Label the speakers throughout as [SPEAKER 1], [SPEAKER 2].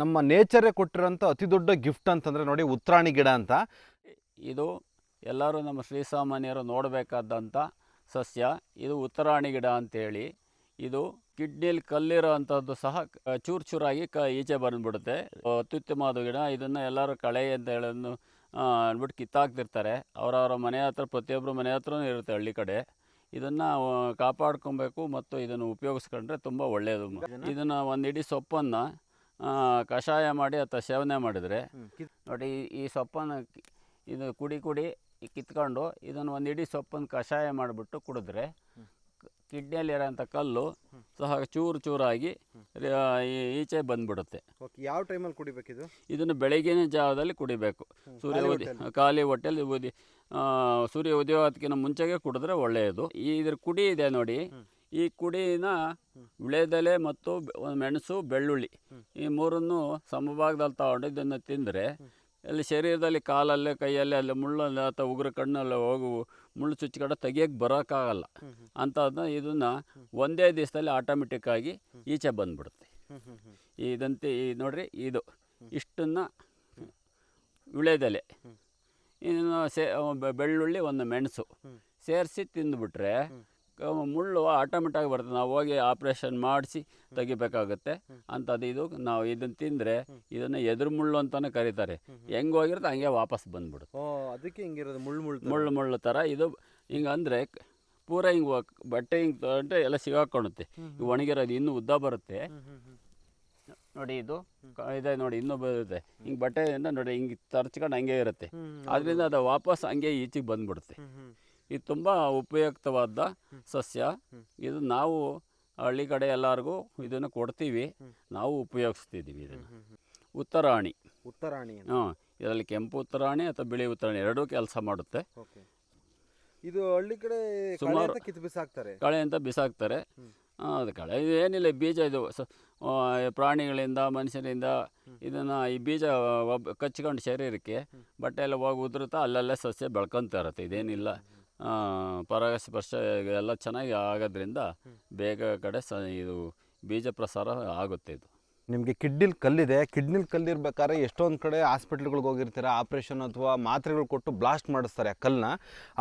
[SPEAKER 1] ನಮ್ಮ ನೇಚರೇ ಕೊಟ್ಟಿರೋಂಥ ಅತಿ ದೊಡ್ಡ ಗಿಫ್ಟ್ ಅಂತಂದರೆ ನೋಡಿ ಉತ್ರಾಣಿ ಗಿಡ ಅಂತ.
[SPEAKER 2] ಇದು ಎಲ್ಲರೂ ನಮ್ಮ ಶ್ರೀಸಾಮಾನ್ಯರು ನೋಡಬೇಕಾದಂಥ ಸಸ್ಯ. ಇದು ಉತ್ತರಾಣಿ ಗಿಡ ಅಂತೇಳಿ. ಇದು ಕಿಡ್ನಿಲಿ ಕಲ್ಲಿರೋ ಅಂಥದ್ದು ಸಹ ಚೂರು ಚೂರಾಗಿ ಕ ಈಚೆ ಬಂದುಬಿಡುತ್ತೆ. ಅತ್ಯುತ್ತಮವಾದ ಗಿಡ. ಇದನ್ನು ಎಲ್ಲರೂ ಕಳೆ ಅಂತ ಹೇಳೋದು ಅಂದ್ಬಿಟ್ಟು ಕಿತ್ತಾಕ್ತಿರ್ತಾರೆ. ಅವರವರ ಮನೆ ಹತ್ರ ಪ್ರತಿಯೊಬ್ಬರ ಮನೆ ಹತ್ರನೂ ಇರುತ್ತೆ ಹಳ್ಳಿ ಕಡೆ. ಇದನ್ನು ಕಾಪಾಡ್ಕೊಬೇಕು ಮತ್ತು ಇದನ್ನು ಉಪಯೋಗಿಸ್ಕೊಂಡ್ರೆ ತುಂಬ ಒಳ್ಳೆಯದು ಇದನ್ನು ಒಂದು ಇಡೀ ಸೊಪ್ಪನ್ನು ಕಷಾಯ ಮಾಡಿ ಅಥವಾ ಸೇವನೆ ಮಾಡಿದರೆ ನೋಡಿ ಈ- ಸೊಪ್ಪನ್ನು ಇದು ಕುಡಿ ಕುಡಿ ಕಿತ್ಕೊಂಡು ಇದನ್ನು ಒಂದು ಇಡೀ ಸೊಪ್ಪನ್ನು ಕಷಾಯ ಮಾಡಿಬಿಟ್ಟು ಕುಡಿದ್ರೆ ಕಿಡ್ನಿಯಲ್ಲಿರೋಂಥ ಕಲ್ಲು ಸಹ ಚೂರು ಚೂರಾಗಿ ಈಚೆ ಬಂದ್ಬಿಡುತ್ತೆ.
[SPEAKER 1] ಯಾವ ಟೈಮಲ್ಲಿ ಕುಡಿಬೇಕಿದು?
[SPEAKER 2] ಇದನ್ನು ಬೆಳಗಿನ ಜಾವದಲ್ಲಿ ಕುಡಿಬೇಕು. ಸೂರ್ಯ
[SPEAKER 1] ಉದಯ
[SPEAKER 2] ಉದಿ ಖಾಲಿ ಹೊಟ್ಟೆಲಿ ಉದಿ ಸೂರ್ಯ ಉದಯೋದಕ್ಕಿಂತ ಮುಂಚೆಗೆ ಕುಡಿದ್ರೆ ಒಳ್ಳೆಯದು. ಈ ಇದ್ರ ಕುಡಿ ಇದೆ ನೋಡಿ. ಈ ಕುಡಿನ ವಿಳೆದೆಲೆ ಮತ್ತು ಒಂದು ಮೆಣಸು ಬೆಳ್ಳುಳ್ಳಿ ಈ ಮೂರನ್ನು ಸಮಭಾಗದಲ್ಲಿ ತಗೊಂಡು ಇದನ್ನು ತಿಂದರೆ ಅಲ್ಲಿ ಶರೀರದಲ್ಲಿ ಕಾಲಲ್ಲೇ ಕೈಯಲ್ಲೇ ಅಲ್ಲಿ ಮುಳ್ಳಲ್ಲಿ ಅಥವಾ ಉಗ್ರ ಕಣ್ಣಲ್ಲಿ ಹೋಗು ಮುಳ್ಳು ಚುಚ್ಚಿಕಡೆ ತೆಗಿಯೋಕ್ಕೆ ಬರೋಕ್ಕಾಗಲ್ಲ. ಅಂಥದ್ದನ್ನ ಇದನ್ನು ಒಂದೇ ದಿವಸದಲ್ಲಿ ಆಟೋಮೆಟಿಕ್ಕಾಗಿ ಈಚೆ ಬಂದ್ಬಿಡುತ್ತೆ. ಇದಂತೆ ಈ ನೋಡಿರಿ ಇದು. ಇಷ್ಟನ್ನು ವಿಳೆದೆಲೆ ಇನ್ನು ಸೇ ಬೆಳ್ಳುಳ್ಳಿ ಒಂದು ಮೆಣಸು. ಸೇರಿಸಿ ತಿಂದುಬಿಟ್ರೆ ಮುಳ್ಳು ಆಟೋಮೆಟಿಕ್ ಬರ್ತದೆ. ನಾವು ಹೋಗಿ ಆಪ್ರೇಷನ್ ಮಾಡಿಸಿ ತೆಗಿಬೇಕಾಗುತ್ತೆ. ಅಂಥದ್ದು ಇದು. ನಾವು ಇದನ್ನು ತಿಂದರೆ ಇದನ್ನು ಎದುರು ಮುಳ್ಳು ಅಂತಲೇ ಕರೀತಾರೆ. ಹೆಂಗೆ ಹೋಗಿರುತ್ತೆ? ಹಂಗೆ ವಾಪಸ್ ಬಂದ್ಬಿಡುತ್ತೆ.
[SPEAKER 1] ಅದಕ್ಕೆ ಹಿಂಗಿರೋದು ಮುಳ್ಳು ಮುಳ್ಳು
[SPEAKER 2] ಮುಳ್ಳು ಮುಳ್ಳು ಥರ ಇದು ಹಿಂಗೆ ಅಂದರೆ ಪೂರ ಹಿಂಗೆ ಬಟ್ಟೆ ಹಿಂಗೆ ತೊಗೊಂಡ್ರೆ ಎಲ್ಲ ಸಿಗಾಕೊಳ್ಳುತ್ತೆ. ಈ ಒಣಗಿರೋದು ಇನ್ನೂ ಉದ್ದ ಬರುತ್ತೆ. ನೋಡಿ ಇದು. ಇದೆ ನೋಡಿ ಇನ್ನೂ ಬರುತ್ತೆ. ಹಿಂಗೆ ಬಟ್ಟೆಯಿಂದ ನೋಡಿ ಹಿಂಗೆ ತರ್ಚ್ಕೊಂಡು ಹಂಗೆ ಇರುತ್ತೆ. ಅದರಿಂದ ಅದು ವಾಪಸ್ ಹಂಗೆ ಈಚೆಗೆ ಬಂದ್ಬಿಡುತ್ತೆ. ಇದು ತುಂಬ ಉಪಯುಕ್ತವಾದ ಸಸ್ಯ. ಇದು ನಾವು ಹಳ್ಳಿ ಕಡೆ ಎಲ್ಲರಿಗೂ ಇದನ್ನು ಕೊಡ್ತೀವಿ. ನಾವು ಉಪಯೋಗಿಸ್ತಿದ್ದೀವಿ ಇದನ್ನು. ಉತ್ತರಾಣಿ.
[SPEAKER 1] ಉತ್ತರಾಣಿ
[SPEAKER 2] ಹಾಂ ಇದರಲ್ಲಿ ಕೆಂಪು ಉತ್ತರಾಣಿ ಅಥವಾ ಬಿಳಿ ಉತ್ತರಾಣಿ ಎರಡೂ ಕೆಲಸ ಮಾಡುತ್ತೆ.
[SPEAKER 1] ಇದು ಹಳ್ಳಿ ಕಡೆ
[SPEAKER 2] ಸುಮಾರು-
[SPEAKER 1] ಬಿಸಾಕ್ತಾರೆ.
[SPEAKER 2] ಕಳೆ ಅಂತ ಬಿಸಾಕ್ತಾರೆ. ಅದು ಕಳೆ ಏನಿಲ್ಲ ಬೀಜ ಇದು ಪ್ರಾಣಿಗಳಿಂದ ಮನುಷ್ಯರಿಂದ ಇದನ್ನು ಈ ಬೀಜ ಒಬ್ಬ ಕಚ್ಕೊಂಡು ಶರೀರಕ್ಕೆ ಬಟ್ಟೆ ಎಲ್ಲ ಹೋಗಿ ಉದುರುತ್ತಾ ಅಲ್ಲಲ್ಲೇ ಸಸ್ಯ ಬೆಳ್ಕೊತಾ ಇರುತ್ತೆ. ಇದೇನಿಲ್ಲ. ಪರಾಗಸ್ಪರ್ಶ ಎಲ್ಲ ಚೆನ್ನಾಗಿ ಆಗೋದ್ರಿಂದ ಬೇಗ ಕಡೆ ಸ ಇದು ಬೀಜ ಪ್ರಸಾರ ಆಗುತ್ತೆ ಇದು.
[SPEAKER 1] ನಿಮಗೆ ಕಿಡ್ನಿಲ್ ಕಲ್ಲಿದೆ. ಕಿಡ್ನಿಲ್ ಕಲ್ಲಿರ್ಬೇಕಾದ್ರೆ ಎಷ್ಟೊಂದು ಕಡೆ ಹಾಸ್ಪಿಟ್ಲ್ಗಳಿಗೆ ಹೋಗಿರ್ತೀರ? ಆಪ್ರೇಷನ್ ಅಥವಾ ಮಾತ್ರೆಗಳು ಕೊಟ್ಟು ಬ್ಲಾಸ್ಟ್ ಮಾಡಿಸ್ತಾರೆ ಆ ಕಲ್ಲನ್ನ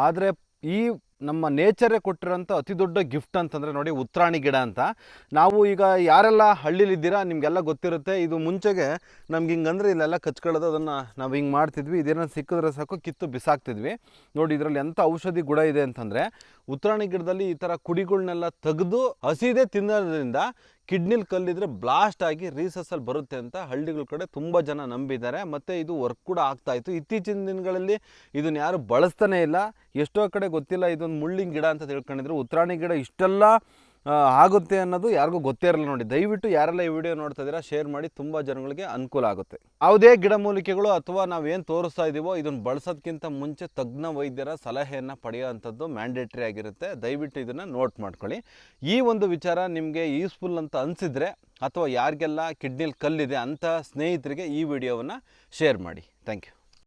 [SPEAKER 1] ಆದರೆ ಈ ನಮ್ಮ ನೇಚರೇ ಕೊಟ್ಟಿರೋಂಥ ಅತಿ ದೊಡ್ಡ ಗಿಫ್ಟ್ ಅಂತಂದರೆ ನೋಡಿ ಉತ್ರಾಣಿ ಗಿಡ ಅಂತ. ನಾವು ಈಗ ಯಾರೆಲ್ಲ ಹಳ್ಳಿಲಿದ್ದೀರಾ, ನಿಮಗೆಲ್ಲ ಗೊತ್ತಿರುತ್ತೆ, ಇದು ಮುಂಚೆಗೆ ನಮ್ಗೆ ಹಿಂಗಂದ್ರೆ ಇಲ್ಲೆಲ್ಲ ಕಚ್ಕೊಳ್ಳೋದು, ಅದನ್ನು ನಾವು ಹಿಂಗೆ ಮಾಡ್ತಿದ್ವಿ. ಇದೇನೋ ಸಿಕ್ಕಿದ್ರೆ ಸಾಕು, ಕಿತ್ತು ಬಿಸಾಕ್ತಿದ್ವಿ. ನೋಡಿ ಇದರಲ್ಲಿ ಎಂಥ ಔಷಧಿ ಗುಣ ಇದೆ ಅಂತಂದರೆ, ಉತ್ರಾಣಿ ಗಿಡದಲ್ಲಿ ಈ ಥರ ಕುಡಿಗಳನ್ನೆಲ್ಲ ತೆಗೆದು ಹಸಿದೆ ತಿನ್ನೋದ್ರಿಂದ ಕಿಡ್ನಿಲ್ ಕಲ್ಲಿದ್ರೆ ಬ್ಲಾಸ್ಟ್ ಆಗಿ ರೀಸಸ್ಸಲ್ಲಿ ಬರುತ್ತೆ ಅಂತ ಹಳ್ಳಿಗಳ ಕಡೆ ತುಂಬ ಜನ ನಂಬಿದ್ದಾರೆ. ಮತ್ತು ಇದು ವರ್ಕ್ ಕೂಡ ಆಗ್ತಾಯಿತ್ತು ಇತ್ತೀಚಿನ ದಿನಗಳಲ್ಲಿ ಇದನ್ನು ಯಾರು ಬಳಸ್ತಾನೆ ಇಲ್ಲ. ಎಷ್ಟೋ ಕಡೆ ಗೊತ್ತಿಲ್ಲ ಇದೊಂದು ಮುಳ್ಳಿನ ಗಿಡ ಅಂತ ತಿಳ್ಕೊಂಡಿದ್ರು ಉತ್ತರಾಣಿ ಗಿಡ ಇಷ್ಟೆಲ್ಲ ಆಗುತ್ತೆ ಅನ್ನೋದು ಯಾರಿಗೂ ಗೊತ್ತೇ ಇರಲ್ಲ ನೋಡಿ. ದಯವಿಟ್ಟು ಯಾರೆಲ್ಲ ಈ ವಿಡಿಯೋ ನೋಡ್ತಾ ಇದ್ದೀರಾ ಶೇರ್ ಮಾಡಿ, ತುಂಬ ಜನಗಳಿಗೆ ಅನುಕೂಲ ಆಗುತ್ತೆ. ಯಾವುದೇ ಗಿಡಮೂಲಿಕೆಗಳು ಅಥವಾ ನಾವೇನು ತೋರಿಸ್ತಾ ಇದ್ದೀವೋ ಇದನ್ನು ಬಳಸೋದಕ್ಕಿಂತ ಮುಂಚೆ ತಜ್ಞ ವೈದ್ಯರ ಸಲಹೆಯನ್ನು ಪಡೆಯುವಂಥದ್ದು ಮ್ಯಾಂಡೇಟ್ರಿ ಆಗಿರುತ್ತೆ. ದಯವಿಟ್ಟು ಇದನ್ನು ನೋಟ್ ಮಾಡ್ಕೊಳ್ಳಿ. ಈ ಒಂದು ವಿಚಾರ ನಿಮಗೆ ಯೂಸ್ಫುಲ್ ಅಂತ ಅನಿಸಿದರೆ ಅಥವಾ ಯಾರಿಗೆಲ್ಲ ಕಿಡ್ನಿಲಿ ಕಲ್ಲಿದೆ ಅಂಥ ಸ್ನೇಹಿತರಿಗೆ ಈ ವಿಡಿಯೋವನ್ನು ಶೇರ್ ಮಾಡಿ. Thank you